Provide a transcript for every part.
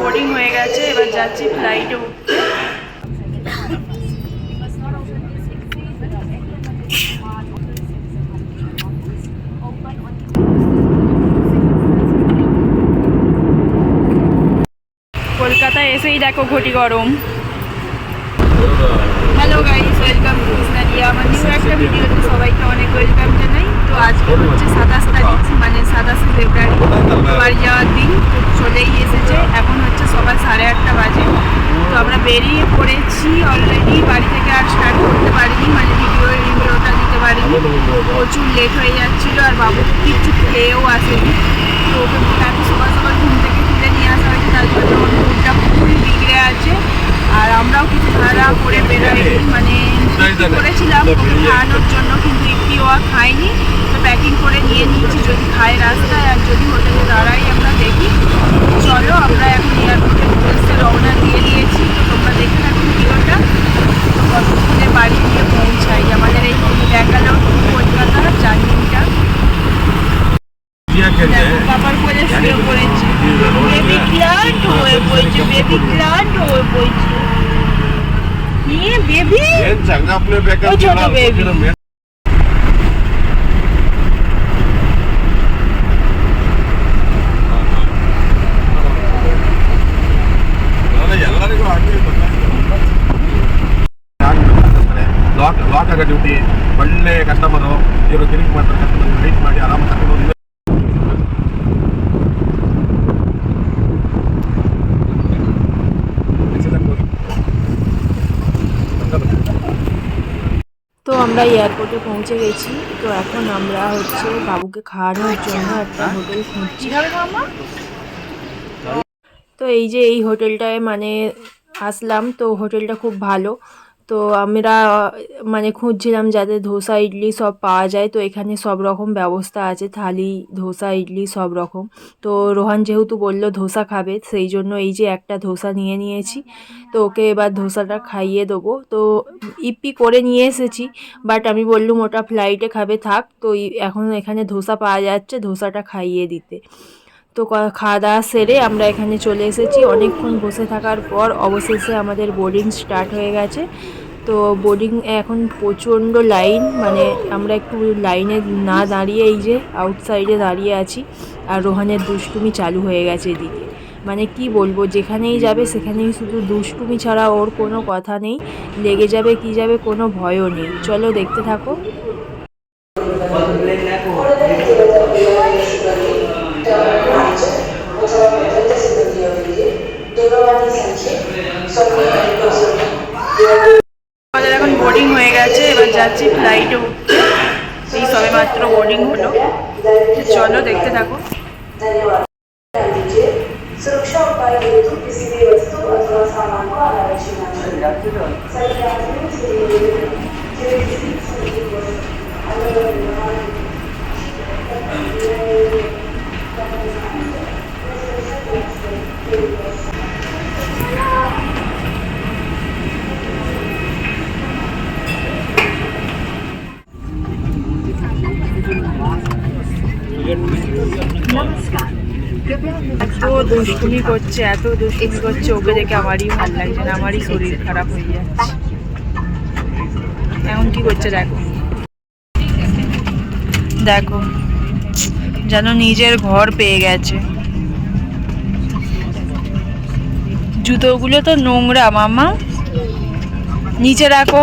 Boarding হয়ে গেছে এবার যাচ্ছি ফ্লাইটে উঠতে। কলকাতায় এসেই দেখো ঘটি গরম। Hello guys welcome to Islamia আমার নিউ একটা ভিডিওতে সবাইকে অনেক ওয়েলকাম জানাই। তো আজকে হচ্ছে সাতাশ তারিখ মানে সাতাশে ফেব্রুয়ারি বাড়ি যাওয়ার দিন। চলেই এসেছে। এখন হচ্ছে সকাল সাড়ে আটটা বাজে। তো আমরা বেরিয়ে পড়েছি অলরেডি বাড়ি থেকে আর স্টার্ট করতে পারিনি। মানে ভিডিও রিভিউটা দিতে পারিনি। প্রচুর লেট হয়ে যাচ্ছিল আর বাবু কিছু খেয়েও আসেনি। তো ওকে এত সকাল সকাল ঘুম থেকে তুলে নিয়ে আসা হয়েছে। তার জন্য ওর খুবই বিগড়ে আছে। আর আমরাও কিছু ভাড়া করে বেরোই মানে করেছিলাম খাওয়ানোর জন্য কিন্তু একটিও আর খাইনি তো প্যাকিং করে নিয়ে নিচ্ছি যদি খায় রাস্তায় আর যদি হোটেলে ಏ ಲಾಕ್ ಆಗೋ ಡ್ಯೂಟಿ ಒಳ್ಳೆ ಕಸ್ಟಮರು ಇವರು ತಿರುಗಿ ಮಾಡ್ತಾರೆ ಕಸ್ಟಮರ್ ಮಾಡಿ ಆರಾಮಾಗಿ আমরা এয়ারপোর্টে পৌঁছে গেছি। তো এখন আমরা হচ্ছে বাবুকে খাওয়ানোর জন্য একটা হোটেল খুঁজছি। তো এই যে এই হোটেলটায় মানে আসলাম, তো হোটেলটা খুব ভালো। তো আমরা মানে খুঁজছিলাম যাতে ধোসা, ইডলি সব পাওয়া যায়। তো এখানে সব রকম ব্যবস্থা আছে, থালি, ধোসা, ইডলি সব রকম। তো রোহান যেহেতু বলল ধোসা খাবে, সেই জন্য এই যে একটা ধোসা নিয়ে নিয়েছি। তো ওকে এবার ধোসাটা খাইয়ে দেবো। তো ইপি করে নিয়ে এসেছি, বাট আমি বললুম ওটা ফ্লাইটে খাবে, থাক। তো এখন এখানে ধোসা পাওয়া যাচ্ছে ধোসাটা খাইয়ে দিতে। তো খাওয়া দাওয়া সেরে আমরা এখানে চলে এসেছি। অনেকক্ষণ বসে থাকার পর অবশেষে আমাদের বোর্ডিং স্টার্ট হয়ে গেছে। তো বোর্ডিং এখন প্রচণ্ড লাইন মানে আমরা একটু লাইনে না দাঁড়িয়ে এই যে আউটসাইডে দাঁড়িয়ে আছি, আর রোহানের দুষ্টুমি চালু হয়ে গেছে এদিকে। মানে কি বলব, যেখানেই যাবে সেখানেই শুধু দুষ্টুমি ছাড়া ওর কোনো কথা নেই, লেগে যাবে কি যাবে কোনো ভয়ও নেই। চলো দেখতে থাকো। যাচ্ছি ফ্লাইটে উঠতে এই সবে মাত্র বোর্ডিং হলো তো চলো দেখতে থাকো सुरक्षा उपाय हेतु किसी भी वस्तु अथवा सामान को अनावश्यक न এত দুষ্টুমি করছে, এত দুষ্টুমি করছে, ওকে দেখে আমারই ভালো লাগছে না, আমারই শরীর খারাপ হয়ে যাচ্ছে। এখন কি করছে দেখো। দেখো, যেন নিজের ঘর পেয়ে গেছে। জুতোগুলো তো নোংরা, মামা। নিচে রাখো।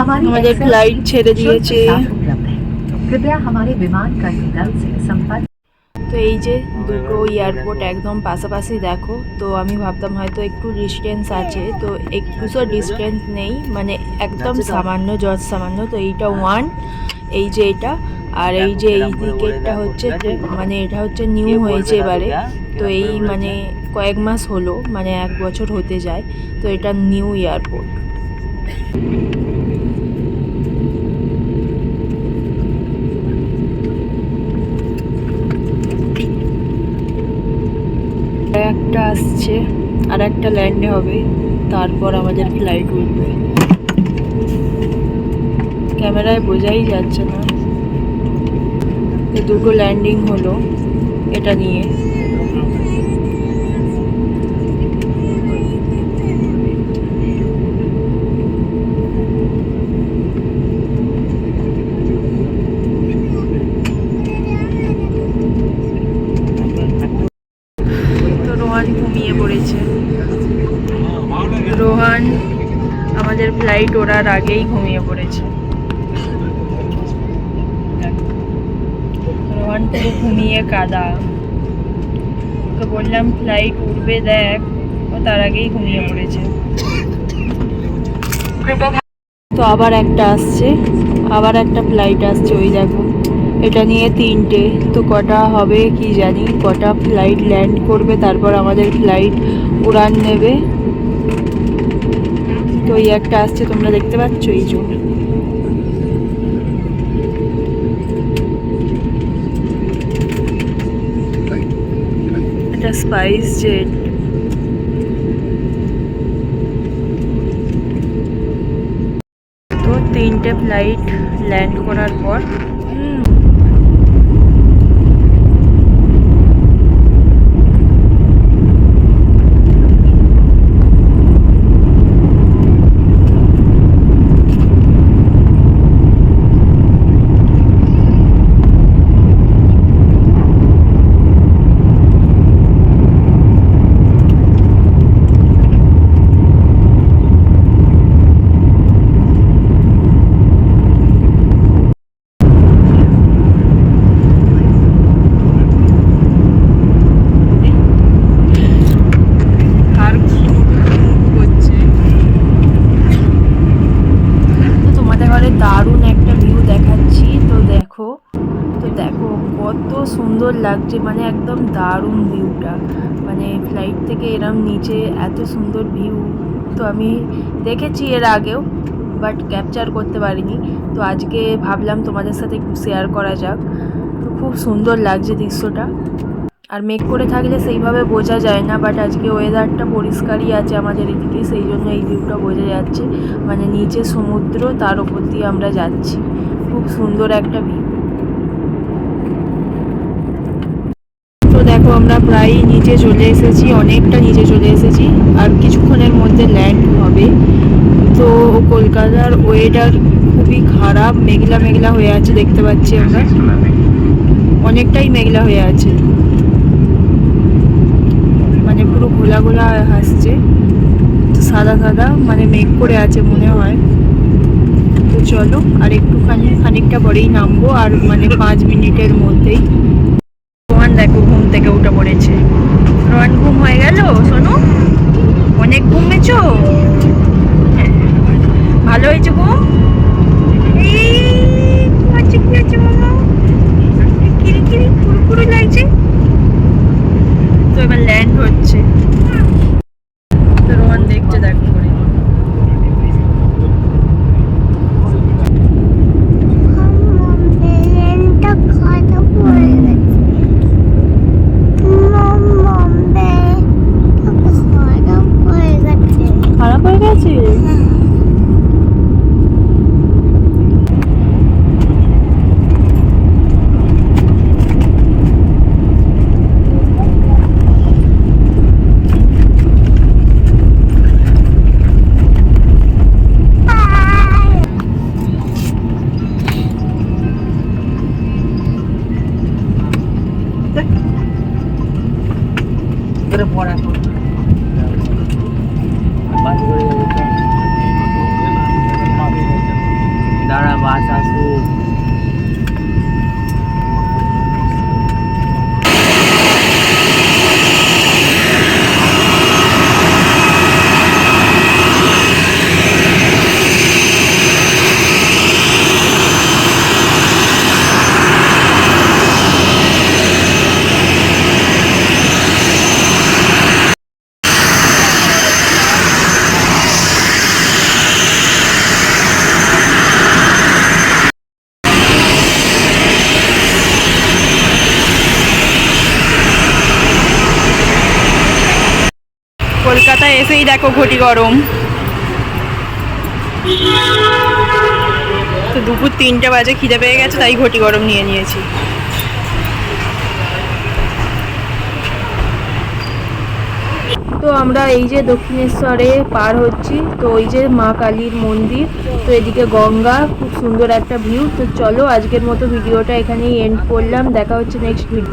আমাদের ফ্লাইট ছেড়ে দিয়েছে তো এই যে দুটো এয়ারপোর্ট একদম পাশাপাশি দেখো তো আমি ভাবতাম হয়তো একটু ডিস্টেন্স আছে তো একটু একটুসও ডিস্টেন্স নেই মানে একদম সামান্য জজ সামান্য তো এইটা ওয়ান এই যে এটা আর এই যে এই ক্রিকেটটা হচ্ছে মানে এটা হচ্ছে নিউ হয়েছে এবারে তো এই মানে কয়েক মাস হলো মানে এক বছর হতে যায় তো এটা নিউ এয়ারপোর্ট একটা আসছে, আর একটা ল্যান্ডে হবে। তারপর আমাদের ফ্লাইট উঠবে ক্যামেরায় বোঝাই যাচ্ছে না। দুটো ল্যান্ডিং হলো, এটা নিয়ে তো রোহান ঘুমিয়ে পড়েছে রোহান আমাদের ফ্লাইট ওড়ার আগেই ঘুমিয়ে পড়েছে। ঘুমিয়ে কাদা। ওকে বললাম ফ্লাইট উঠবে দেখ। ও তার আগেই ঘুমিয়ে পড়েছে। তো আবার একটা আসছে। আবার একটা ফ্লাইট আসছে, ওই দেখো। এটা নিয়ে তিনটে। তো কটা হবে কি জানি? কটা ফ্লাইট ল্যান্ড করবে, তারপর আমাদের ফ্লাইট উড়ান নেবে। তো এই একটা আসছে তোমরা দেখতে পাচ্ছ এই যে এটা স্পাইস জেট তো তিনটে ফ্লাইট ল্যান্ড করার পর আর করছে তো তোমাদের ঘরে দারুণ একটা ভিউ দেখাচ্ছি তো দেখো তো দেখো কত সুন্দর লাগছে মানে একদম দারুণ ভিউটা মানে ফ্লাইট থেকে এরম নিচে এত সুন্দর ভিউ তো আমি দেখেছি এর আগেও বাট ক্যাপচার করতে পারিনি। তো আজকে ভাবলাম তোমাদের সাথে একটু শেয়ার করা যাক। তো খুব সুন্দর লাগছে দৃশ্যটা। আর মেঘ করে থাকলে সেইভাবে বোঝা যায় না বাট আজকে ওয়েদারটা পরিষ্কারই আছে আমাদের এদিকে, সেই জন্য এই ভিউটা বোঝা যাচ্ছে। মানে নিচে সমুদ্র, তার ওপর দিয়ে আমরা যাচ্ছি। খুব সুন্দর একটা ভিউ তো দেখো, আমরা প্রায় নিচে চলে এসেছি, অনেকটা নিচে চলে এসেছি, আর কিছুক্ষণের মধ্যে ল্যান্ড হবে। তো কলকাতার ওয়েদার খুবই খারাপ, মেঘলা মেঘলা হয়ে আছে, দেখতে পাচ্ছি আমরা। অনেকটাই মেঘলা হয়ে আছে। মানে পুরো ঘোলা ঘোলা হাসছে তো সাদা সাদা মানে মেঘ করে আছে মনে হয়। তো চলো, আর একটুখানি, খানিকটা পরেই নামবো, আর মানে পাঁচ মিনিটের মধ্যেই। রোহান দেখো ঘুম থেকে উঠে পড়েছে। রোহান ঘুম হয়ে গেল শোনো অনেক ঘুমেছো? হ্যাঁ। ভালো হয়েছে ঘুম? লাগছে। তো এবার ল্যান্ড হচ্ছে তো রোহান দেখছে দেখো করে প্লেনটা খারাপ হয়ে গেছে বম্বে খারাপ হয়ে গেছে খারাপ কলকাতায় এসেই দেখো ঘটি গরম। তো দুপুর তিনটে বাজে, খিদে পেয়ে গেছে, তাই ঘটি গরম নিয়ে নিয়েছি। তো আমরা এই যে দক্ষিণেশ্বরে পার হচ্ছি, তো ওই যে মা কালীর মন্দির, তো এদিকে গঙ্গা, খুব সুন্দর একটা ভিউ তো চলো আজকের মতো ভিডিওটা এখানেই এন্ড করলাম, দেখা হচ্ছে নেক্সট ভিডিও